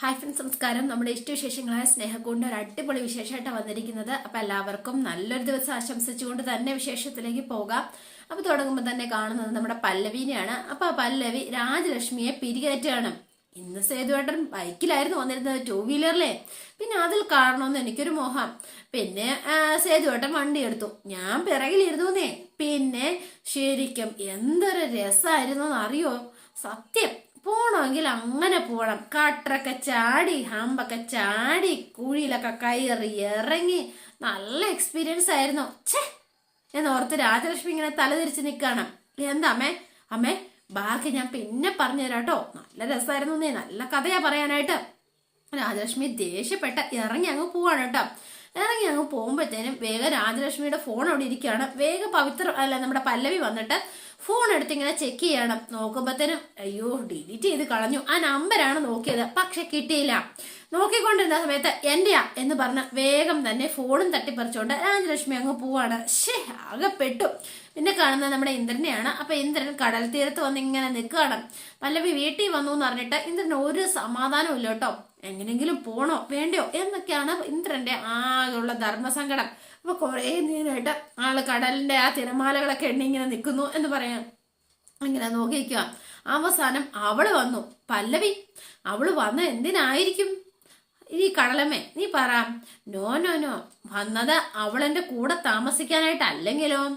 Hi friends നമസ്കാരം. നമ്മുടെ ഇഷ്ടവിശേഷങ്ങളായ സ്നേഹക്കൊണ്ട് ഒരു അടിപൊളി വിശേഷമായിട്ടാണ് വന്നിരിക്കുന്നത്. അപ്പൊ എല്ലാവർക്കും നല്ലൊരു ദിവസം ആശംസിച്ചുകൊണ്ട് തന്നെ വിശേഷത്തിലേക്ക് പോകാം. അപ്പൊ തുടങ്ങുമ്പോൾ തന്നെ കാണുന്നത് നമ്മുടെ പല്ലവിനെയാണ്. അപ്പൊ ആ പല്ലവി രാജലക്ഷ്മിയെ പിരികേറ്റാണ് ഇന്ന് സേതുവേട്ടൻ ബൈക്കിലായിരുന്നു വന്നിരുന്നത് ടൂ വീലറിലെ പിന്നെ അതിൽ കാണണമെന്ന് എനിക്കൊരു മോഹം. പിന്നെ സേതുവേട്ടൻ വണ്ടി എടുത്തു. ഞാൻ പിറകിലിരുന്നുന്നേ. പിന്നെ ശരിക്കും എന്തൊരു രസമായിരുന്നു അറിയോ സത്യം. പോണമെങ്കിൽ അങ്ങനെ പോണം. കാട്ടറൊക്കെ ചാടി ഹമ്പൊക്കെ ചാടി കുഴിയിലൊക്കെ കയറി ഇറങ്ങി. നല്ല എക്സ്പീരിയൻസ് ആയിരുന്നു. ഛേ എന്നോർത്ത് രാജലക്ഷ്മി ഇങ്ങനെ തലതിരിച്ച് നിൽക്കാണ് എന്താ അമ്മേ? അമ്മേ ബാക്കി ഞാൻ പിന്നെ പറഞ്ഞു തരാം കേട്ടോ. നല്ല രസമായിരുന്നു നീ നല്ല കഥയാ പറയാനായിട്ട്. രാജലക്ഷ്മി ദേഷ്യപ്പെട്ട ഇറങ്ങി അങ്ങ് പോവാണ് കേട്ടോ. ഇറങ്ങി അങ്ങ് പോകുമ്പോഴത്തേനും വേഗം രാജലക്ഷ്മിയുടെ ഫോൺ അവിടെ ഇരിക്കുകയാണ്. വേഗം പവിത്ര അല്ല നമ്മുടെ പല്ലവി വന്നിട്ട് ഫോൺ എടുത്ത് ഇങ്ങനെ ചെക്ക് ചെയ്യണം. നോക്കുമ്പോഴത്തേനും അയ്യോ ഡിലീറ്റ് ചെയ്ത് കളഞ്ഞു. ആ നമ്പരാണ് നോക്കിയത്. പക്ഷെ കിട്ടിയില്ല. നോക്കിക്കൊണ്ടിരുന്ന സമയത്ത് എന്റെയാ എന്ന് പറഞ്ഞ് വേഗം തന്നെ ഫോണും തട്ടിപ്പറിച്ചുകൊണ്ട് രാജലക്ഷ്മി അങ്ങ് പോവാണ്. ഷേ ആകെ പെട്ടു. പിന്നെ കാണുന്നത് നമ്മുടെ ഇന്ദ്രനെയാണ്. അപ്പൊ ഇന്ദ്രൻ കടൽ തീരത്ത് വന്ന് ഇങ്ങനെ നിൽക്കുകയാണ്. പല്ലവി വീട്ടിൽ വന്നു എന്ന് പറഞ്ഞിട്ട് ഇന്ദ്രൻ ഒരു സമാധാനവും ഇല്ല കേട്ടോ. എങ്ങനെങ്കിലും പോണോ? വേണ്ടയോ? എന്നൊക്കെയാണ് ഇന്ദ്രന്റെ ആകെയുള്ള ധർമ്മസങ്കടം. അപ്പൊ കുറേ നേരമായിട്ട് ആൾ കടലിന്റെ ആ തിരമാലകളൊക്കെ എണ്ണിങ്ങനെ നിൽക്കുന്നു എന്ന് പറയാം. ഇങ്ങനെ നോക്കിക്കുക അവസാനം അവൾ വന്നു. പല്ലവി അവൾ വന്ന എന്തിനായിരിക്കും? ഈ കടലമ്മേ നീ പറ. No no no. വന്നത് അവളെന്റെ കൂടെ താമസിക്കാനായിട്ടല്ലെങ്കിലോ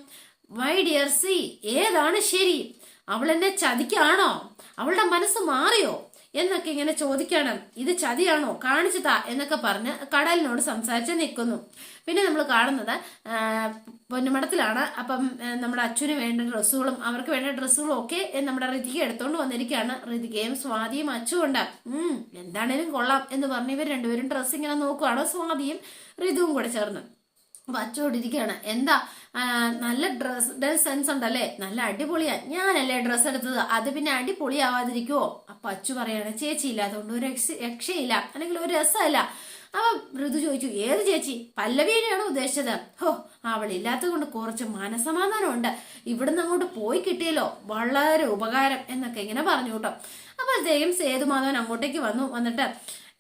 മൈ ഡിയർ സി ഏതാണ് ശരി? അവൾ എന്നെ ചതിക്കാണോ? അവളുടെ മനസ്സ് മാറിയോ? എന്നൊക്കെ ഇങ്ങനെ ചോദിക്കണം. ഇത് ചതിയാണോ? കാണിച്ചു താ എന്നൊക്കെ പറഞ്ഞ് കടലിനോട് സംസാരിച്ച് നിൽക്കുന്നു. പിന്നെ നമ്മൾ കാണുന്നത് പൊന്നുമടത്തിലാണ് അപ്പം നമ്മുടെ അച്ഛന് വേണ്ട ഡ്രസ്സുകളും അവർക്ക് വേണ്ട ഡ്രസ്സുകളും ഒക്കെ നമ്മുടെ ഋതിക എടുത്തോണ്ട് വന്നിരിക്കുകയാണ് ഋതികയും സ്വാതിയും അച്ചും ഉണ്ട്. ഉം എന്താണേലും കൊള്ളാം എന്ന് പറഞ്ഞ് ഇവർ രണ്ടുപേരും ഡ്രസ്സ് ഇങ്ങനെ നോക്കുവാണ്. സ്വാതിയും ഋതുവും കൂടെ ചേർന്ന്. അപ്പൊ അച്ചോടിരിക്കുകയാണ് എന്താ നല്ല ഡ്രസ് സെൻസ് ഉണ്ടല്ലേ? നല്ല അടിപൊളിയാ. ഞാനല്ലേ ഡ്രസ് എടുത്തത്. അത് പിന്നെ അടിപൊളിയാവാതിരിക്കുവോ? അപ്പൊ അച്ചു പറയാണ്. ചേച്ചി ഇല്ലാത്തതുകൊണ്ട് ഒരു രക്ഷയില്ല. അല്ലെങ്കിൽ ഒരു രസമല്ല. അപ്പൊ ഋതു ചോദിച്ചു ഏത് ചേച്ചി? പല്ലവീനെയാണോ ഉദ്ദേശിച്ചത്? ഹോ അവളില്ലാത്തത് കൊണ്ട് കുറച്ച് മനസമാധാനം ഉണ്ട് ഇവിടുന്ന് അങ്ങോട്ട് പോയി കിട്ടിയല്ലോ. വളരെ ഉപകാരം എന്നൊക്കെ ഇങ്ങനെ പറഞ്ഞു കേട്ടോ. അപ്പോഴത്തേക്കും സേതുമാധവൻ അങ്ങോട്ടേക്ക് വന്നു. വന്നിട്ട്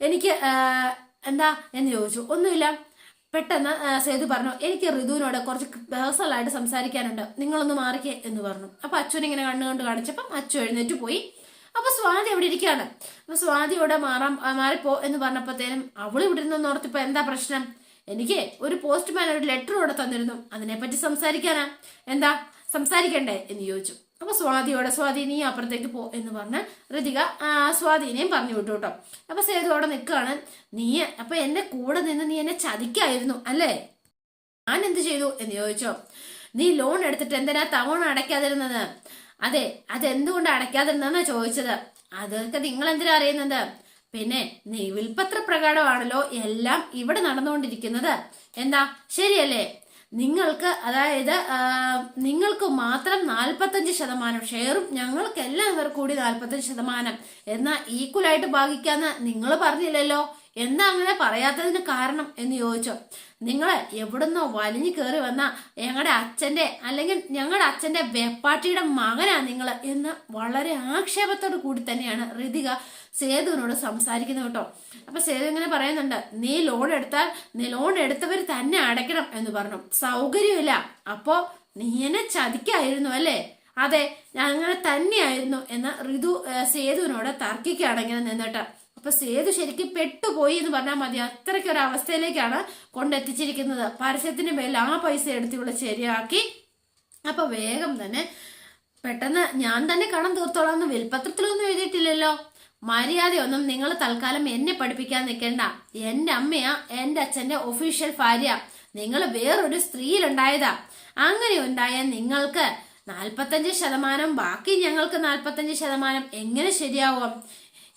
എനിക്ക് എന്താ? എന്ന് ചോദിച്ചു. ഒന്നുമില്ല. പെട്ടെന്ന് സേതു പറഞ്ഞു എനിക്ക് ഋതുവിനോട് കുറച്ച് പേഴ്സണലായിട്ട് സംസാരിക്കാനുണ്ട്. നിങ്ങളൊന്ന് മാറിക്കേ എന്ന് പറഞ്ഞു. അപ്പൊ അച്ഛൻ ഇങ്ങനെ കണ്ണുകൊണ്ട് കാണിച്ചപ്പം അച്ഛൻ എഴുന്നേറ്റ് പോയി. അപ്പൊ സ്വാതി അവിടെ ഇരിക്കുകയാണ്. അപ്പൊ സ്വാതി ഇവിടെ മാറാൻ ആ, മാറിപ്പോ എന്ന് പറഞ്ഞപ്പോഴത്തേനും അവൾ ഇവിടെ നിന്ന് ഓർത്തിപ്പോ എന്താ പ്രശ്നം? എനിക്ക് ഒരു പോസ്റ്റ്മാൻ ഒരു ലെറ്റർ ഇവിടെ തന്നിരുന്നു. അതിനെപ്പറ്റി സംസാരിക്കാനാ. എന്താ? സംസാരിക്കണ്ടേ? എന്ന് ചോദിച്ചു. അപ്പൊ സ്വാതിയോടെ സ്വാതി നീ അപ്പുറത്തേക്ക് പോ എന്ന് പറഞ്ഞ് ഋതിക സ്വാതിനെയും പറഞ്ഞു വിട്ടു കേട്ടോ. അപ്പൊ സേതു അവിടെ നിൽക്കുകയാണ്. നീ അപ്പൊ എന്റെ കൂടെ നിന്ന് നീ എന്നെ ചതിക്കായിരുന്നു അല്ലേ? ഞാൻ എന്ത് ചെയ്തു? എന്ന് ചോദിച്ചോ. നീ ലോൺ എടുത്തിട്ട് എന്തിനാ തവണ അടയ്ക്കാതിരുന്നത്? അതെ അതെന്തുകൊണ്ട് അടയ്ക്കാതിരുന്നെന്നാ ചോദിച്ചത്. അതൊക്കെ നിങ്ങൾ എന്തിനാ അറിയുന്നത്? പിന്നെ നീ വിൽപത്ര പ്രകാരമാണല്ലോ എല്ലാം ഇവിടെ നടന്നുകൊണ്ടിരിക്കുന്നത്. എന്താ? ശരിയല്ലേ? നിങ്ങൾക്ക് അതായത് നിങ്ങൾക്ക് മാത്രം നാൽപ്പത്തഞ്ച് ശതമാനം ഷെയറും ഞങ്ങൾക്ക് എല്ലാവർക്കും കൂടി നാൽപ്പത്തഞ്ച് ശതമാനം. എന്നാൽ ഈക്വലായിട്ട് ഭാഗിക്കാന്ന് നിങ്ങൾ പറഞ്ഞില്ലല്ലോ? എന്താ അങ്ങനെ പറയാത്തതിന് കാരണം എന്ന് ചോദിച്ചു. നിങ്ങൾ എവിടുന്നോ വലിഞ്ഞു കയറി വന്ന ഞങ്ങളുടെ അച്ഛന്റെ അല്ലെങ്കിൽ ഞങ്ങളുടെ അച്ഛന്റെ വെപ്പാട്ടിയുടെ മകനാ നിങ്ങൾ എന്ന് വളരെ ആക്ഷേപത്തോട് കൂടി തന്നെയാണ് ഋതിക സേതുവിനോട് സംസാരിക്കുന്നത് കേട്ടോ. അപ്പൊ സേതു ഇങ്ങനെ പറയുന്നുണ്ട് നീ ലോൺ എടുത്താൽ നീ ലോൺ എടുത്തവർ തന്നെ അടയ്ക്കണം എന്ന് പറഞ്ഞു. സൗകര്യമില്ല. അപ്പോ നീ എന്നെ ചതിക്കായിരുന്നു അല്ലേ? അതെ ഞാൻ അങ്ങനെ തന്നെയായിരുന്നു എന്ന് ഋതു സേതുവിനോട് തർക്കിക്കുകയാണ് ഇങ്ങനെ നിന്നിട്ട്. അപ്പൊ സേതു ശരിക്കും പെട്ടുപോയി എന്ന് പറഞ്ഞാൽ മതി. അത്രയ്ക്ക് ഒരു അവസ്ഥയിലേക്കാണ് കൊണ്ടെത്തിച്ചിരിക്കുന്നത്. പരസ്യത്തിന്റെ മേൽ ആ പൈസ എടുത്ത് ശരിയാക്കി. അപ്പൊ വേഗം തന്നെ പെട്ടെന്ന് ഞാൻ തന്നെ കടം തീർത്തോളാം എന്ന് വിൽപത്രത്തിലൊന്നും എഴുതിയിട്ടില്ലല്ലോ. മര്യാദയൊന്നും നിങ്ങൾ തൽക്കാലം എന്നെ പഠിപ്പിക്കാൻ നിൽക്കണ്ട. എന്റെ അമ്മയാ എന്റെ അച്ഛന്റെ ഒഫീഷ്യൽ ഭാര്യ. നിങ്ങൾ വേറൊരു സ്ത്രീയിലുണ്ടായതാ. അങ്ങനെ ഉണ്ടായ നിങ്ങൾക്ക് നാൽപ്പത്തഞ്ച് ശതമാനം ബാക്കി ഞങ്ങൾക്ക് നാൽപ്പത്തഞ്ച് ശതമാനം എങ്ങനെ ശരിയാവും?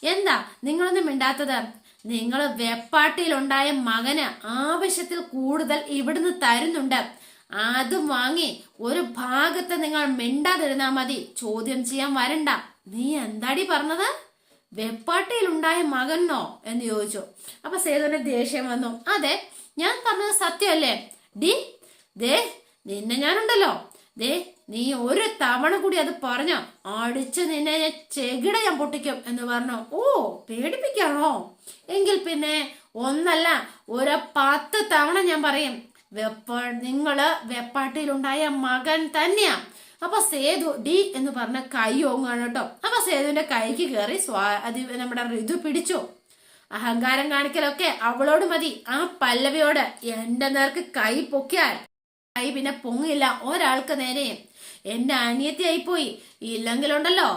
എന്താ നിങ്ങളൊന്നും മിണ്ടാത്തത്? നിങ്ങൾ വെപ്പാട്ടിയിലുണ്ടായ മകന് ആവശ്യത്തിൽ കൂടുതൽ ഇവിടുന്ന് തരുന്നുണ്ട്. അതും വാങ്ങി ഒരു ഭാഗത്ത് നിങ്ങൾ മിണ്ടാതിരുന്നാ മതി. ചോദ്യം ചെയ്യാൻ വരണ്ട. നീ എന്താടി പറഞ്ഞത്? വെപ്പാട്ടിയിലുണ്ടായ മകനോ എന്ന് ചോദിച്ചു. അപ്പൊ സേതുവിന് ദേഷ്യം വന്നു. അതെ ഞാൻ പറഞ്ഞത് സത്യമല്ലേ? ഡി ദേ നിന്നെ ഞാനുണ്ടല്ലോ. ദേ നീ ഒരു തവണ കൂടി അത് പറഞ്ഞോ അടിച്ച് നിന്നെ ഞാൻ ചെകിട ഞാൻ പൊട്ടിക്കും എന്ന് പറഞ്ഞു. ഓ പേടിപ്പിക്കാണോ? എങ്കിൽ പിന്നെ ഒന്നല്ല ഒരു പത്ത് തവണ ഞാൻ പറയും വെപ്പ നിങ്ങൾ വെപ്പാട്ടിയിലുണ്ടായ മകൻ തന്നെയാ. അപ്പൊ സേതു ഡി എന്ന് പറഞ്ഞ കൈ ഓങ്ങാണ് കേട്ടോ. അപ്പൊ സേതുവിന്റെ കൈക്ക് കയറി സ്വാ അത് നമ്മുടെ ഋതു പിടിച്ചു. അഹങ്കാരം കാണിക്കലൊക്കെ അവളോട് മതി. ആ പല്ലവിയോട് എന്റെ നേർക്ക് കൈ പൊക്കിയാൽ കൈ പിന്നെ പൊങ്ങില്ല. ഒരാൾക്ക് നേരെ എന്റെ അനിയത്തിയായി പോയി. ഇല്ലെങ്കിലുണ്ടല്ലോ.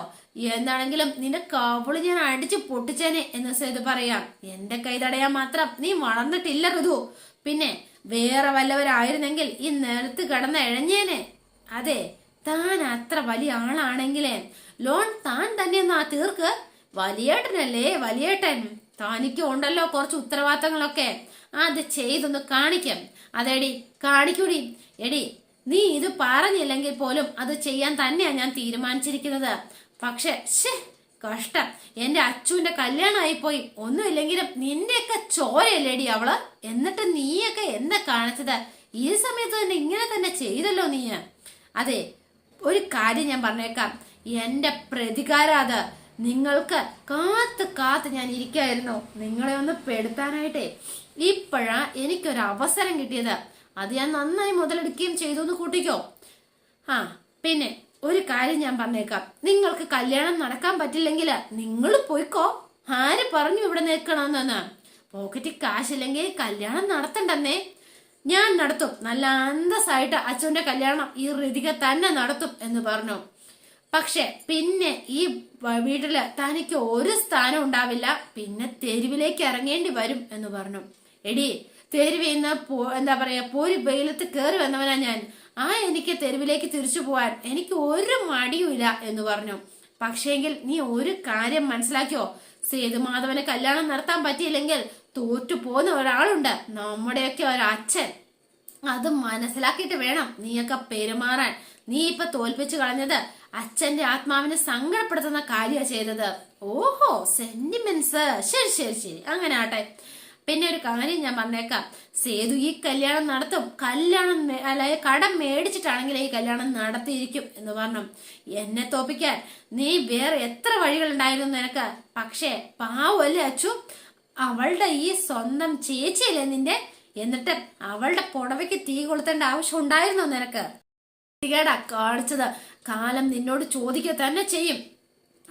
എന്താണെങ്കിലും നിന്റെ കവൾ ഞാൻ അടിച്ചു പൊട്ടിച്ചേനെ എന്ന് സേതു പറയാം. എന്റെ കൈ തടയാൻ മാത്രം നീ വളർന്നിട്ടില്ല ഋതു പിന്നെ വേറെ വല്ലവരായിരുന്നെങ്കിൽ ഈ നിലത്ത് കിടന്ന് എഴഞ്ഞേനെ. അതെ താൻ അത്ര വലിയ ആളാണെങ്കിലേ? ലോൺ താൻ തന്നെ ഒന്ന് ആ തീർക്ക്. വലിയേട്ടനല്ലേ വലിയേട്ടൻ? തനിക്ക് ഉണ്ടല്ലോ കുറച്ച് ഉത്തരവാദിത്തങ്ങളൊക്കെ. അത് ചെയ്തൊന്ന് കാണിക്കാം. അതെടി കാണിക്കൂടി. എടി നീ ഇത് പറഞ്ഞില്ലെങ്കിൽ പോലും അത് ചെയ്യാൻ തന്നെയാ ഞാൻ തീരുമാനിച്ചിരിക്കുന്നത്. പക്ഷെ ശേ കഷ്ടം. എന്റെ അച്ചുവിന്റെ കല്യാണമായി പോയി ഒന്നുമില്ലെങ്കിലും നിന്റെയൊക്കെ ചോരയല്ലേടി അവൾ? എന്നിട്ട് നീയൊക്കെ എന്നെ കാണിച്ചത് ഈ സമയത്ത് തന്നെ ഇങ്ങനെ തന്നെ ചെയ്തല്ലോ നീ അതെ ഒരു കാര്യം ഞാൻ പറഞ്ഞേക്കാം. എന്റെ പ്രതികാരാത് നിങ്ങൾക്ക് കാത്ത് കാത്ത് ഞാൻ ഇരിക്കായിരുന്നു. നിങ്ങളെ ഒന്ന് പെടുത്താനായിട്ടേ. ഇപ്പോഴാ എനിക്കൊരു അവസരം കിട്ടിയത്. അത് ഞാൻ നന്നായി മുതലെടുക്കുകയും ചെയ്തു എന്ന് കൂട്ടിക്കോ. ആ പിന്നെ ഒരു കാര്യം ഞാൻ പറഞ്ഞേക്കാം. നിങ്ങൾക്ക് കല്യാണം നടക്കാൻ പറ്റില്ലെങ്കിൽ നിങ്ങൾ പോയിക്കോ. ആര് പറഞ്ഞു ഇവിടെ നിൽക്കണമെന്നാണ് പോക്കറ്റിൽ കാശില്ലെങ്കിൽ കല്യാണം നടത്തണ്ടെന്നേ. ഞാൻ നടത്തും. നല്ല അന്തസ്സായിട്ട് അച്ഛന്റെ കല്യാണം ഈ ഋതിക തന്നെ നടത്തും എന്ന് പറഞ്ഞു. പക്ഷെ പിന്നെ ഈ വീട്ടിൽ തനിക്ക് ഒരു സ്ഥാനം ഉണ്ടാവില്ല. പിന്നെ തെരുവിലേക്ക് ഇറങ്ങേണ്ടി വരും എന്ന് പറഞ്ഞു. എടി തെരുവിൽ നിന്ന് എന്താ പറയാ പോരി വെയിലത്ത് കയറി വന്നവനാ ഞാൻ. ആ എനിക്ക് തെരുവിലേക്ക് തിരിച്ചു പോവാൻ എനിക്ക് ഒരു മടിയുമില്ല എന്ന് പറഞ്ഞു. പക്ഷേങ്കിൽ നീ ഒരു കാര്യം മനസ്സിലാക്കിയോ? സേതുമാധവന് കല്യാണം നടത്താൻ പറ്റിയില്ലെങ്കിൽ തോറ്റു പോകുന്ന ഒരാളുണ്ട്. നമ്മുടെയൊക്കെ ഒരച്ഛൻ. അത് മനസ്സിലാക്കിയിട്ട് വേണം നീയൊക്കെ പെരുമാറാൻ. നീ ഇപ്പൊ തോൽപ്പിച്ചു കളഞ്ഞത് അച്ഛന്റെ ആത്മാവിനെ സങ്കടപ്പെടുത്തുന്ന കാര്യമാണ് ചെയ്തത്. ഓഹോ സെന്റിമെന്റ്സ് ശരി ശരി ശരി. അങ്ങനെ ആട്ടെ. പിന്നെ ഒരു കാര്യം ഞാൻ പറഞ്ഞേക്കാം. സേതു ഈ കല്യാണം നടത്തും. കല്യാണം അല്ലെ കടം മേടിച്ചിട്ടാണെങ്കിൽ ഈ കല്യാണം നടത്തിയിരിക്കും എന്ന് പറഞ്ഞു. എന്നെ തോപ്പിക്കാൻ നീ വേറെ എത്ര വഴികൾ ഉണ്ടായിരുന്നു നിനക്ക്? പക്ഷേ പാവല്ലേ അച്ചു? അവളുടെ ഈ സ്വന്തം ചേച്ചിയല്ലേ നിന്റെ? എന്നിട്ട് അവളുടെ പുടവയ്ക്ക് തീ കൊളുത്തേണ്ട ആവശ്യം ഉണ്ടായിരുന്നോ നിനക്ക്? കേടാ കാണിച്ചത്. കാലം നിന്നോട് ചോദിക്കുക തന്നെ ചെയ്യും.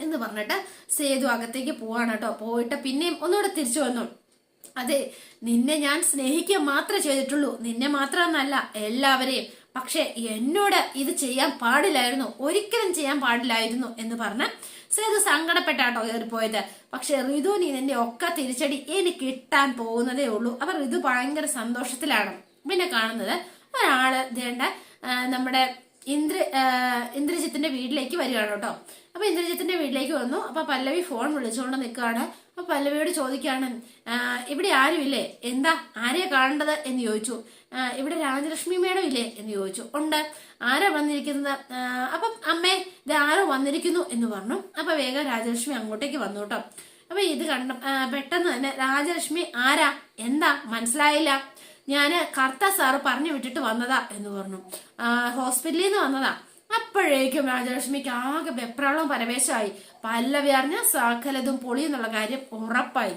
എന്ന് പറഞ്ഞിട്ട് സേതു അകത്തേക്ക് പോവാണ് കേട്ടോ. പോയിട്ട് പിന്നെയും ഒന്നുകൂടെ തിരിച്ചു വന്നു. അതെ നിന്നെ ഞാൻ സ്നേഹിക്കുക മാത്രമേ ചെയ്തിട്ടുള്ളൂ. നിന്നെ മാത്രമെന്നല്ല എല്ലാവരെയും. പക്ഷെ എന്നോട് ഇത് ചെയ്യാൻ പാടില്ലായിരുന്നു. ഒരിക്കലും ചെയ്യാൻ പാടില്ലായിരുന്നു എന്ന് പറഞ്ഞ് സേതു സങ്കടപ്പെട്ടാട്ടോ കയറിപ്പോയത് പക്ഷെ ഋതുവിന് ഇതിന്റെ ഒക്കെ തിരിച്ചടി എനിക്ക് കിട്ടാൻ പോകുന്നതേ ഉള്ളൂ. അപ്പൊ ഋതു ഭയങ്കര സന്തോഷത്തിലാണ്. പിന്നെ കാണുന്നത് ഒരാൾ ഇതേണ്ട നമ്മുടെ ഇന്ദ്ര ഇന്ദ്രജിത്തിന്റെ വീട്ടിലേക്ക് വരികയാണ് കേട്ടോ. അപ്പൊ ഇന്ദ്രജിത്തിന്റെ വീട്ടിലേക്ക് വന്നു. അപ്പൊ പല്ലവി ഫോൺ വിളിച്ചുകൊണ്ട് നിൽക്കുകയാണ്. അപ്പൊ പല്ലവിയോട് ചോദിക്കുകയാണ് "ആ, ഇവിടെ ആരുമില്ലേ? എന്താ ആരെയാ കാണേണ്ടത് എന്ന് ചോദിച്ചു. "ആ, ഇവിടെ രാജലക്ഷ്മി മേഡം ഇല്ലേ എന്ന് ചോദിച്ചു. ഉണ്ട്. ആരാ വന്നിരിക്കുന്നത്? "ആ, അപ്പം അമ്മേ ഇത് ആരോ വന്നിരിക്കുന്നു എന്ന് പറഞ്ഞു. അപ്പൊ വേഗം രാജലക്ഷ്മി അങ്ങോട്ടേക്ക് വന്നു കേട്ടോ. അപ്പൊ ഇത് കണ്ട പെട്ടെന്ന് തന്നെ രാജലക്ഷ്മി ആരാ? എന്താ? മനസ്സിലായില്ല. ഞാൻ കർത്ത സാറ് പറഞ്ഞു വിട്ടിട്ട് വന്നതാ എന്ന് പറഞ്ഞു. ഹോസ്പിറ്റലിൽ നിന്ന് വന്നതാ. അപ്പോഴേക്കും രാജലക്ഷ്മിക്ക് ആകെ വെപ്രാളവും പരവേശമായി. പല്ലവി അറിഞ്ഞ സകലതും പൊളി എന്നുള്ള കാര്യം ഉറപ്പായി.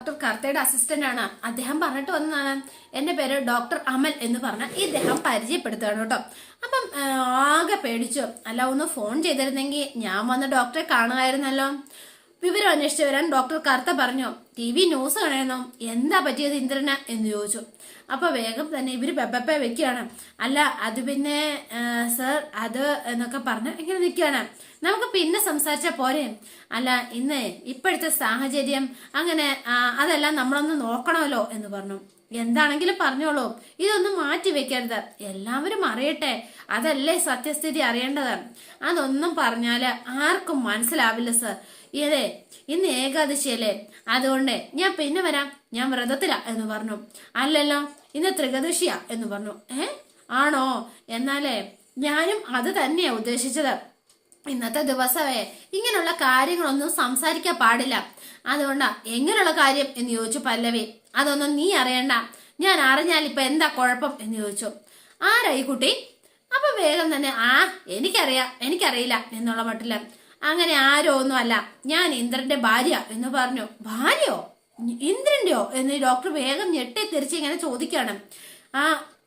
ഡോക്ടർ കർത്തയുടെ അസിസ്റ്റന്റ് ആണ്. അദ്ദേഹം പറഞ്ഞിട്ട് വന്നതാണ്. എന്റെ പേര് ഡോക്ടർ അമൽ എന്ന് പറഞ്ഞ ഇദ്ദേഹം പരിചയപ്പെടുത്തുകയാണ് കേട്ടോ. അപ്പം ആകെ പേടിച്ചു. അല്ല ഒന്ന് ഫോൺ ചെയ്തിരുന്നെങ്കിൽ ഞാൻ വന്ന് ഡോക്ടറെ കാണുമായിരുന്നല്ലോ. വിവരം അന്വേഷിച്ചു വരാൻ ഡോക്ടർ കർത്ത പറഞ്ഞു. ടി വി ന്യൂസ് കാണുന്നു എന്താ പറ്റിയത് ഇന്ദ്രന് എന്ന് ചോദിച്ചു. അപ്പൊ വേഗം തന്നെ ഇവർ പെപ്പപ്പ വെക്കുകയാണ്. അല്ല അത് പിന്നെ സർ അത് എന്നൊക്കെ പറഞ്ഞ് ഇങ്ങനെ നിൽക്കുകയാണ്. നമുക്ക് പിന്നെ സംസാരിച്ച പോരെ? അല്ല ഇന്ന് ഇപ്പോഴത്തെ സാഹചര്യം അങ്ങനെ അതെല്ലാം നമ്മളൊന്ന് നോക്കണമല്ലോ എന്ന് പറഞ്ഞു. എന്താണെങ്കിലും പറഞ്ഞോളൂ. ഇതൊന്നും മാറ്റി വെക്കരുത്. എല്ലാവരും അറിയട്ടെ. അതല്ലേ സത്യസ്ഥിതി അറിയേണ്ടത്. അതൊന്നും പറഞ്ഞാൽ ആർക്കും മനസ്സിലാവില്ല സർ. ഏതേ ഇന്ന് ഏകാദശിയല്ലേ? അതുകൊണ്ട് ഞാൻ പിന്നെ വരാം. ഞാൻ വ്രതത്തിലാ എന്ന് പറഞ്ഞു. അല്ലല്ലോ. ഇന്ന് ത്രികദശിയാ എന്ന് പറഞ്ഞു. ഏ? ആണോ? എന്നാലേ ഞാനും അത് തന്നെയാ ഉദ്ദേശിച്ചത്. ഇന്നത്തെ ദിവസമേ ഇങ്ങനെയുള്ള കാര്യങ്ങളൊന്നും സംസാരിക്കാൻ പാടില്ല. അതുകൊണ്ടാ എങ്ങനെയുള്ള കാര്യം എന്ന് ചോദിച്ചു പല്ലവി. അതൊന്നും നീ അറിയണ്ട. ഞാൻ അറിഞ്ഞാൽ ഇപ്പൊ എന്താ കുഴപ്പം എന്ന് ചോദിച്ചു. ആരായി കുട്ടി? അപ്പൊ വേഗം തന്നെ ആ എനിക്കറിയാം എനിക്കറിയില്ല എന്നുള്ള മട്ടില്ല അങ്ങനെ ആരോ ഒന്നും അല്ല ഞാൻ ഇന്ദ്രന്റെ ഭാര്യ എന്ന് പറഞ്ഞു. ഭാര്യയോ? ഇന്ദ്രന്റെയോ? എന്ന് ഡോക്ടർ വേഗം ഞെട്ടി തിരിച്ച് ഇങ്ങനെ ചോദിക്കാണ് ആ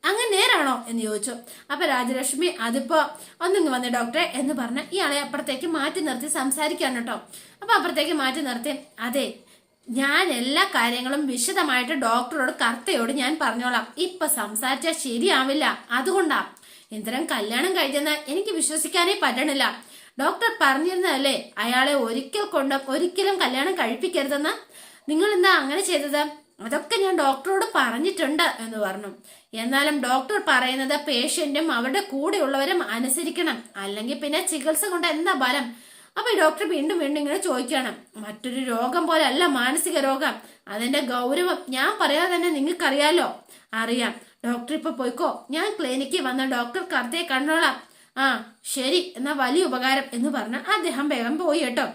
അങ്ങനെ നേരാണോ? എന്ന് ചോദിച്ചു. അപ്പൊ രാജലക്ഷ്മി അതിപ്പോ ഒന്നിങ്ങ് വന്ന് ഡോക്ടറെ എന്ന് പറഞ്ഞ ഇയാളെ അപ്പുറത്തേക്ക് മാറ്റി നിർത്തി സംസാരിക്കാണ് കേട്ടോ. അപ്പൊ അപ്പുറത്തേക്ക് മാറ്റി നിർത്തി അതെ ഞാൻ എല്ലാ കാര്യങ്ങളും വിശദമായിട്ട് ഡോക്ടറോട് കർത്തയോട് ഞാൻ പറഞ്ഞോളാം. ഇപ്പൊ സംസാരിച്ചാൽ ശരിയാവില്ല. അതുകൊണ്ടാ. ഇന്ദ്രൻ കല്യാണം കഴിഞ്ഞെന്ന് എനിക്ക് വിശ്വസിക്കാനേ പറ്റണില്ല. ഡോക്ടർ പറഞ്ഞിരുന്നതല്ലേ അയാളെ ഒരിക്കൽ കൊണ്ട് ഒരിക്കലും കല്യാണം കഴിപ്പിക്കരുതെന്ന്? നിങ്ങൾ എന്താ അങ്ങനെ ചെയ്തത്? അതൊക്കെ ഞാൻ ഡോക്ടറോട് പറഞ്ഞിട്ടുണ്ട് എന്ന് പറഞ്ഞു. എന്നാലും ഡോക്ടർ പറയുന്നത് പേഷ്യന്റും അവരുടെ കൂടെയുള്ളവരും അനുസരിക്കണം. അല്ലെങ്കിൽ പിന്നെ ചികിത്സ കൊണ്ട് എന്താ ബലം അപ്പൊ ഡോക്ടർ വീണ്ടും വീണ്ടും ഇങ്ങനെ ചോദിക്കണം മറ്റൊരു രോഗം പോലെ അല്ല മാനസിക രോഗം. അതിന്റെ ഗൗരവം ഞാൻ പറയാതെ തന്നെ നിങ്ങൾക്കറിയാലോ? അറിയാം. ഡോക്ടർ ഇപ്പൊ പോയിക്കോ. ഞാൻ ക്ലിനിക്കിൽ വന്ന ഡോക്ടർ കറുത്തേ കണ്ടോളാം ആ ശരി എന്നാ വലിയ ഉപകാരം എന്ന് പറഞ്ഞ് അദ്ദേഹം വേഗം പോയി കേട്ടോ.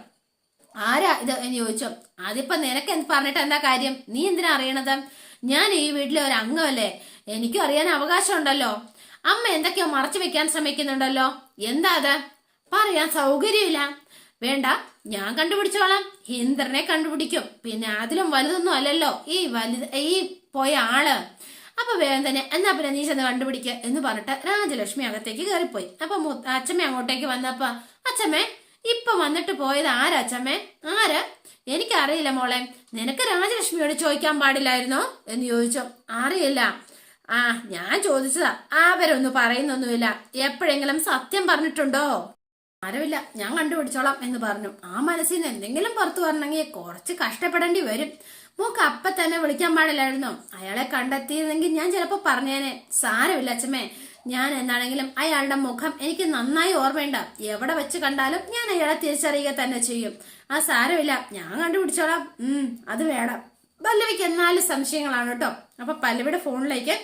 ആരാ ഇത് എന്ന് ചോദിച്ചു. അതിപ്പോ നിനക്ക് എന്ത് പറഞ്ഞിട്ട് എന്താ കാര്യം? നീ എന്തിനാ അറിയണത്? ഞാൻ ഈ വീട്ടിലെ ഒരു അംഗമല്ലേ. എനിക്കും അറിയാൻ അവകാശമുണ്ടല്ലോ. അമ്മ എന്തൊക്കെയോ മറച്ചു വെക്കാൻ ശ്രമിക്കുന്നുണ്ടല്ലോ. എന്താ അത്? പറയാൻ സൗകര്യമില്ല. വേണ്ട ഞാൻ കണ്ടുപിടിച്ചോളാം. ഇന്ദ്രനെ കണ്ടുപിടിക്കും. പിന്നെ അതിലും വലുതൊന്നും അല്ലല്ലോ ഈ വലുത് ഈ പോയ ആൾ. അപ്പൊ വേഗം തന്നെ എന്നാ പിന്നെ നീ ചെന്ന് കണ്ടുപിടിക്കുക എന്ന് പറഞ്ഞിട്ട് രാജലക്ഷ്മി അകത്തേക്ക് കയറിപ്പോയി. അപ്പൊ അച്ഛമ്മ അങ്ങോട്ടേക്ക് വന്നപ്പോ അച്ഛമ്മേ ഇപ്പൊ വന്നിട്ട് പോയത് ആരാ ചമ്മേ ആര്? എനിക്കറിയില്ല മോളെ. നിനക്ക് രാജലക്ഷ്മിയോട് ചോദിക്കാൻ പാടില്ലായിരുന്നോ? എന്ന് ചോദിച്ചു. അറിയില്ല. ആ ഞാൻ ചോദിച്ചതാ. അവരൊന്നും പറയുന്നൊന്നുമില്ല. എപ്പോഴെങ്കിലും സത്യം പറഞ്ഞിട്ടുണ്ടോ? ആരുമില്ല. ഞാൻ കണ്ടുപിടിച്ചോളാം എന്ന് പറഞ്ഞു. ആ മനസ്സിൽ നിന്ന് എന്തെങ്കിലും പുറത്തു വരണമെങ്കിൽ കുറച്ച് കഷ്ടപ്പെടേണ്ടി വരും. മൂക്ക് അപ്പ തന്നെ വിളിക്കാൻ പാടില്ലായിരുന്നോ. അയാളെ കണ്ടെത്തിയിരുന്നെങ്കിൽ ഞാൻ ചിലപ്പോ പറഞ്ഞേനെ. സാരമില്ല അച്ഛമ്മേ. ഞാൻ എന്നാണെങ്കിലും അയാളുടെ മുഖം എനിക്ക് നന്നായി ഓർമ്മയുണ്ട. എവിടെ വെച്ച് കണ്ടാലും ഞാൻ അയാളെ തിരിച്ചറിയുക തന്നെ ചെയ്യും. ആ സാരമില്ല ഞാൻ കണ്ടുപിടിച്ചോളാം. ഉം അത് വേണം. പല്ലവിക്ക് എന്നാലും സംശയങ്ങളാണ് കേട്ടോ. അപ്പൊ പല്ലവിയുടെ ഫോണിലേക്ക്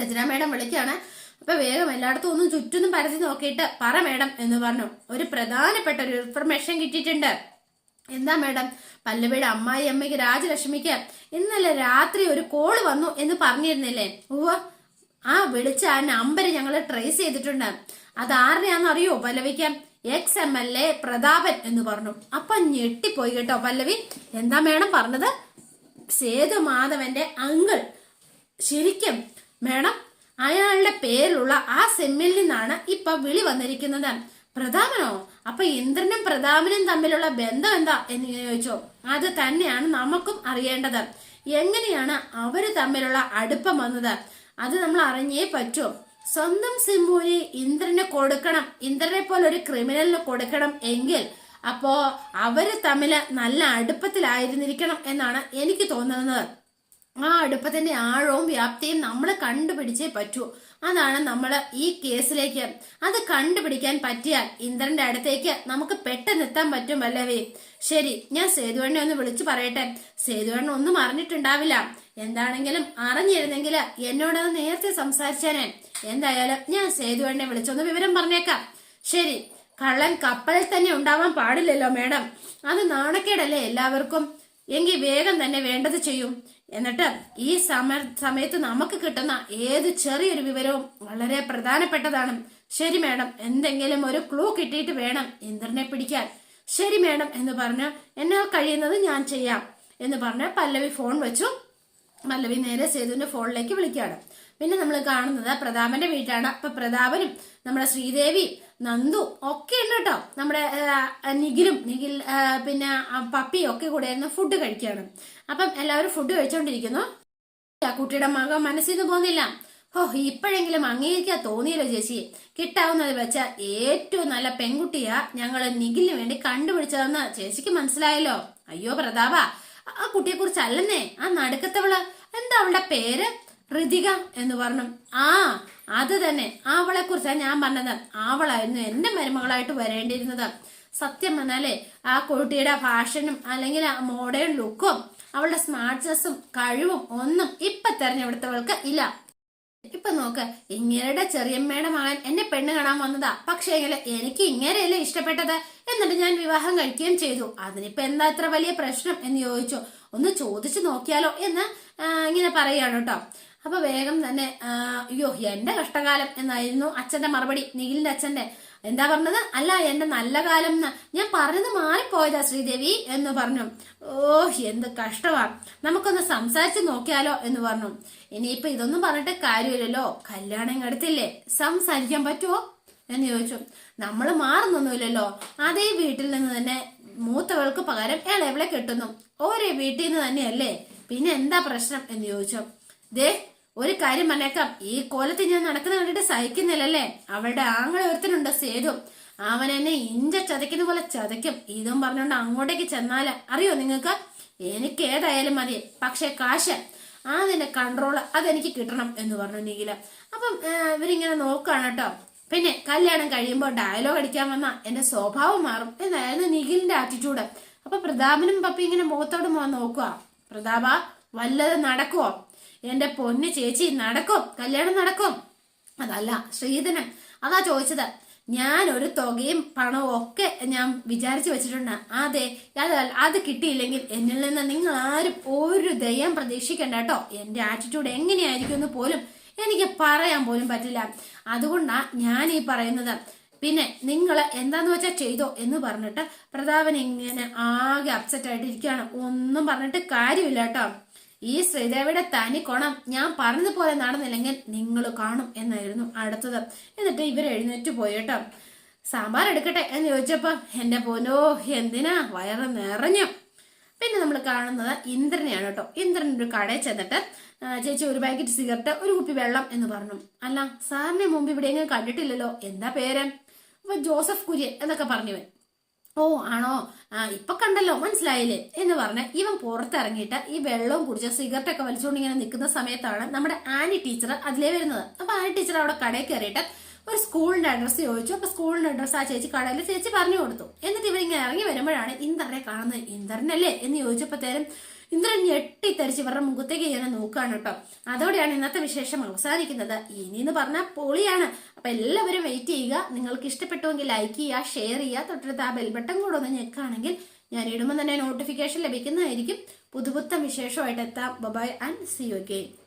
രചന മേഡം വിളിക്കാണ് അപ്പൊ വേഗം എല്ലായിടത്തും ഒന്നും ചുറ്റൊന്നും പരത്തി നോക്കിയിട്ട് പറ മേഡം എന്ന് പറഞ്ഞു. ഒരു പ്രധാനപ്പെട്ട ഒരു ഇൻഫർമേഷൻ കിട്ടിയിട്ടുണ്ട്. എന്താ മേഡം? പല്ലവിയുടെ അമ്മായി അമ്മയ്ക്ക് രാജലക്ഷ്മിക്ക് ഇന്നലെ രാത്രി ഒരു കോൾ വന്നു എന്ന് പറഞ്ഞിരുന്നില്ലേ? ഉവ്വ ആ വിളിച്ച ആ നമ്പർ ഞങ്ങൾ ട്രേസ് ചെയ്തിട്ടുണ്ട്. അത് ആരുടെയാണെന്ന് അറിയോ പല്ലവിക്ക്? Ex M L A Prathapan എന്ന് പറഞ്ഞു. അപ്പൊ ഞെട്ടിപ്പോയി കേട്ടോ പല്ലവി. എന്താ മേഡം പറഞ്ഞത്? സേതു മാധവന്റെ അങ്കിൾ. ശരിക്കും മേഡം അയാളുടെ പേരിലുള്ള ആ സെമ്മിൽ നിന്നാണ് ഇപ്പൊ വിളി വന്നിരിക്കുന്നത്. പ്രതാപനോ? അപ്പൊ ഇന്ദ്രനും പ്രതാപനും തമ്മിലുള്ള ബന്ധം എന്താ എന്ന് ചോദിച്ചോ? അത് തന്നെയാണ് നമുക്കും അറിയേണ്ടത്. എങ്ങനെയാണ് അവർ തമ്മിലുള്ള അടുപ്പം വന്നത്? അത് നമ്മൾ അറിഞ്ഞേ പറ്റൂ. സ്വന്തം സിമ്മൂരി ഇന്ദ്രന് കൊടുക്കണം. ഇന്ദ്രനെ പോലെ ഒരു ക്രിമിനലിന് കൊടുക്കണം എങ്കിൽ അപ്പോ അവർ തമ്മിൽ നല്ല അടുപ്പത്തിലായിരുന്നിരിക്കണം എന്നാണ് എനിക്ക് തോന്നുന്നത്. ആ അടുപ്പത്തിന്റെ ആഴവും വ്യാപ്തിയും നമ്മൾ കണ്ടുപിടിച്ചേ പറ്റൂ. അതാണ് നമ്മൾ ഈ കേസിലേക്ക് അത് കണ്ടുപിടിക്കാൻ പറ്റിയാൽ ഇന്ദ്രന്റെ അടുത്തേക്ക് നമുക്ക് പെട്ടെന്ന് എത്താൻ പറ്റും വല്ലവേ. ശരി ഞാൻ സേതുവണ്ണെ ഒന്ന് വിളിച്ചു പറയട്ടെ. സേതുവണ്ണ ഒന്നും അറിഞ്ഞിട്ടുണ്ടാവില്ല. എന്താണെങ്കിലും അറിഞ്ഞിരുന്നെങ്കിൽ എന്നോടത് നേരത്തെ സംസാരിച്ചേനെ. എന്തായാലും ഞാൻ സേതുവണ്ണെ വിളിച്ചൊന്ന് വിവരം പറഞ്ഞേക്കാം. ശരി കള്ളൻ കപ്പലിൽ തന്നെ ഉണ്ടാവാൻ പാടില്ലല്ലോ മേഡം. അത് നാണക്കേടല്ലേ എല്ലാവർക്കും? എങ്കിൽ വേഗം തന്നെ വേണ്ടത് ചെയ്യും. എന്നിട്ട് ഈ സമ സമയത്ത് നമുക്ക് കിട്ടുന്ന ഏത് ചെറിയൊരു വിവരവും വളരെ പ്രധാനപ്പെട്ടതാണ്. ശരി മേഡം എന്തെങ്കിലും ഒരു ക്ലൂ കിട്ടിയിട്ട് വേണം ഇന്ദ്രനെ പിടിക്കാൻ. ശരി മേഡം എന്ന് പറഞ്ഞ് എന്നാൽ കഴിയുന്നത് ഞാൻ ചെയ്യാം എന്ന് പറഞ്ഞ് പല്ലവി ഫോൺ വെച്ചു. പല്ലവി നേരെ സേതുവിന്റെ ഫോണിലേക്ക് വിളിക്കുകയാണ്. പിന്നെ നമ്മൾ കാണുന്നത് പ്രതാപന്റെ വീട്ടാണ് അപ്പൊ പ്രതാപനും നമ്മുടെ ശ്രീദേവി നന്ദു ഒക്കെ ഉണ്ട് കേട്ടോ. നമ്മുടെ നിഖിലും നിഖിൽ പിന്നെ പപ്പി ഒക്കെ കൂടെ ആയിരുന്നു ഫുഡ് കഴിക്കുകയാണ്. അപ്പം എല്ലാവരും ഫുഡ് കഴിച്ചോണ്ടിരിക്കുന്നു. കുട്ടിയുടെ മകൻ മനസ്സിൽ നിന്ന് പോകുന്നില്ല. ഓ ഇപ്പോഴെങ്കിലും അംഗീകരിക്കാൻ തോന്നിയല്ലോ ചേച്ചി. കിട്ടാവുന്നത് വെച്ച ഏറ്റവും നല്ല പെൺകുട്ടിയാ ഞങ്ങൾ നിഖിലിന് വേണ്ടി കണ്ടുപിടിച്ചതെന്ന് ചേച്ചിക്ക് മനസ്സിലായല്ലോ. അയ്യോ പ്രതാപ ആ കുട്ടിയെ കുറിച്ചല്ലെന്നേ ആ നടുക്കത്തവൾ എന്താ അവളുടെ പേര്? ഋതിക എന്ന് പറഞ്ഞു. ആ അത് തന്നെ. അവളെ കുറിച്ചാണ് ഞാൻ പറഞ്ഞത്. അവളായിരുന്നു എന്റെ മരുമകളായിട്ട് വരേണ്ടിയിരുന്നത്. സത്യം പറഞ്ഞാലേ ആ കുട്ടിയുടെ ഫാഷനും അല്ലെങ്കിൽ ആ മോഡേൺ ലുക്കും അവളുടെ സ്മാർട്ട്നെസ്സും കഴിവും ഒന്നും ഇപ്പൊ തെരഞ്ഞെടുത്തവൾക്ക് ഇല്ല. ഇപ്പൊ നോക്ക് ഇങ്ങേരുടെ ചെറിയമ്മയുടെ മകൻ എന്നെ പെണ്ണ് കാണാൻ വന്നതാ. പക്ഷേ എനിക്ക് ഇങ്ങനെയല്ലേ ഇഷ്ടപ്പെട്ടത്? എന്നിട്ട് ഞാൻ വിവാഹം കഴിക്കുകയും ചെയ്തു. അതിനിപ്പോ എന്താ ഇത്ര വലിയ പ്രശ്നം എന്ന് ചോദിച്ചു. ഒന്ന് ചോദിച്ചു നോക്കിയാലോ എന്ന് ഇങ്ങനെ പറയാണ് കേട്ടോ. അപ്പൊ വേഗം തന്നെ അയ്യോ എന്റെ കഷ്ടകാലം എന്നായിരുന്നു അച്ഛന്റെ മറുപടി. നിഖിലിന്റെ അച്ഛന്റെ എന്താ പറഞ്ഞത്? അല്ല എന്റെ നല്ല കാലം ഞാൻ പറഞ്ഞത് മാറിപ്പോയതാ ശ്രീദേവി എന്ന് പറഞ്ഞു. ഓ എന്ത് കഷ്ടമാ നമുക്കൊന്ന് സംസാരിച്ചു നോക്കിയാലോ എന്ന് പറഞ്ഞു. ഇനിയിപ്പൊ ഇതൊന്നും പറഞ്ഞിട്ട് കാര്യമില്ലല്ലോ. കല്യാണം കടുത്തില്ലേ സംസാരിക്കാൻ പറ്റുമോ എന്ന് ചോദിച്ചു. നമ്മൾ മാറുന്നൊന്നുമില്ലല്ലോ. അതേ വീട്ടിൽ നിന്ന് തന്നെ മൂത്തവൾക്ക് പകരം ഇളയവളെ കെട്ടുന്നു. ഒരേ വീട്ടിൽ നിന്ന് തന്നെയല്ലേ? പിന്നെ എന്താ പ്രശ്നം? എന്ന് ചോദിച്ചു. ദേ ഒരു കാര്യം പറഞ്ഞേക്കാം. ഈ കോലത്തിൽ ഞാൻ നടക്കുന്ന കണ്ടിട്ട് സഹിക്കുന്നില്ലല്ലേ? അവളുടെ ആങ്ങളെ ഒരുത്തനുണ്ട് സേതു. അവൻ എന്നെ ഇഞ്ച ചതയ്ക്കുന്ന പോലെ ചതയ്ക്കും. ഇതും പറഞ്ഞോണ്ട് അങ്ങോട്ടേക്ക് ചെന്നാൽ അറിയോ നിങ്ങൾക്ക്? എനിക്ക് ഏതായാലും മതി. പക്ഷെ കാശ് അതിന്റെ കൺട്രോൾ അതെനിക്ക് കിട്ടണം എന്ന് പറഞ്ഞു നീല അപ്പം ഇവരിങ്ങനെ നോക്കാണ് കേട്ടോ. പിന്നെ കല്യാണം കഴിയുമ്പോൾ ഡയലോഗ് അടിക്കാൻ വന്ന എന്റെ സ്വഭാവം മാറും. എന്നായിരുന്നു നിഖിലിന്റെ ആറ്റിറ്റ്യൂഡ് അപ്പൊ പ്രതാപനും പപ്പി ഇങ്ങനെ മുഖത്തോട് മുഖം നോക്കുക പ്രതാപ വല്ലത് നടക്കുവോ? എന്റെ പൊന്ന് ചേച്ചി നടക്കും കല്യാണം നടക്കും. അതല്ല ശ്രീധനൻ അതാ ചോദിച്ചത്. ഞാൻ ഒരു തുകയും പണവും ഒക്കെ ഞാൻ വിചാരിച്ചു വെച്ചിട്ടുണ്ട്. അതെ അത് അത് കിട്ടിയില്ലെങ്കിൽ എന്നിൽ നിന്ന് നിങ്ങൾ ആരും ഒരു ദയം പ്രതീക്ഷിക്കണ്ട കേട്ടോ. എന്റെ ആറ്റിറ്റ്യൂഡ് എങ്ങനെയായിരിക്കും എന്ന് പോലും എനിക്ക് പറയാൻ പോലും പറ്റില്ല. അതുകൊണ്ടാണ് ഞാൻ ഈ പറയുന്നത്. പിന്നെ നിങ്ങൾ എന്താന്ന് വെച്ചാൽ ചെയ്തോ എന്ന് പറഞ്ഞിട്ട് പ്രതാപൻ ഇങ്ങനെ ആകെ അപ്സെറ്റ് ആയിട്ട് ഇരിക്കുകയാണ് ഒന്നും പറഞ്ഞിട്ട് കാര്യമില്ല കേട്ടോ. ഈ ശ്രീദേവിയുടെ തനി കൊണം? ഞാൻ പറഞ്ഞതുപോലെ നടന്നില്ലെങ്കിൽ നിങ്ങൾ കാണും എന്നായിരുന്നു അടുത്തത്. എന്നിട്ട് ഇവർ എഴുന്നേറ്റ് പോയിട്ടോ സാമ്പാർ എടുക്കട്ടെ എന്ന് ചോദിച്ചപ്പോ എന്റെ പോനോ എന്തിനാ? വയറ് നിറഞ്ഞു. പിന്നെ നമ്മൾ കാണുന്നത് ഇന്ദ്രനെയാണ് കേട്ടോ. ഇന്ദ്രൻ ഒരു കടയിൽ ചെന്നിട്ട് ചേച്ചി ഒരു പാക്കറ്റ് സിഗരറ്റ് ഒരു കുപ്പി വെള്ളം എന്ന് പറഞ്ഞു. അല്ല സാറിനെ മുമ്പ് ഇവിടെ എങ്ങനെ കണ്ടിട്ടില്ലല്ലോ. എന്താ പേര്? അപ്പൊ ജോസഫ് കുര്യൻ എന്നൊക്കെ പറഞ്ഞു. ഓ ആണോ? ആ ഇപ്പൊ കണ്ടല്ലോ മനസ്സിലായില്ലേ? എന്ന് പറഞ്ഞ് ഇവൻ പുറത്തിറങ്ങിയിട്ട് ഈ വെള്ളവും കുടിച്ച് സിഗരറ്റ് ഒക്കെ വലിച്ചുകൊണ്ട് ഇങ്ങനെ നിൽക്കുന്ന സമയത്താണ് നമ്മുടെ ആനി ടീച്ചർ അതിലേ വരുന്നത്. അപ്പൊ ആനി ടീച്ചർ അവിടെ കടയിൽ കയറിയിട്ട് ഒരു സ്കൂളിന്റെ അഡ്രസ്സ് ചോദിച്ചു. അപ്പൊ സ്കൂളിന്റെ അഡ്രസ്സ് ആ ചേച്ചി കടയിൽ ചേച്ചി പറഞ്ഞു കൊടുത്തു. എന്നിട്ട് ഇവരിങ്ങനെ ഇറങ്ങി വരുമ്പോഴാണ് ഇന്ദ്രനെ കാണുന്നത്. ഇന്ദ്രനല്ലേ? എന്ന് ചോദിച്ചപ്പോഴത്തേനും ഇന്ദ്രൻ ഞെട്ടിത്തരിച്ച് ഇവരുടെ മുഖത്തേക്ക് ഇങ്ങനെ നോക്കുകയാണ് കേട്ടോ. അതോടെയാണ് ഇന്നത്തെ വിശേഷം അവസാനിക്കുന്നത്. ഇനി എന്ന് പറഞ്ഞാൽ പൊളിയാണ്. അപ്പൊ എല്ലാവരും വെയിറ്റ് ചെയ്യുക. നിങ്ങൾക്ക് ഇഷ്ടപ്പെട്ടുവെങ്കിൽ ലൈക്ക് ചെയ്യുക ഷെയർ ചെയ്യുക. തൊട്ടടുത്ത് ആ ബെൽബട്ടൺ കൂടെ ഒന്ന് ഞെക്കുകയാണെങ്കിൽ ഞാൻ ഇടുമ്പോൾ തന്നെ നോട്ടിഫിക്കേഷൻ ലഭിക്കുന്നതായിരിക്കും. പുതുപുത്തം വിശേഷമായിട്ട് എത്താം. Bye and see you again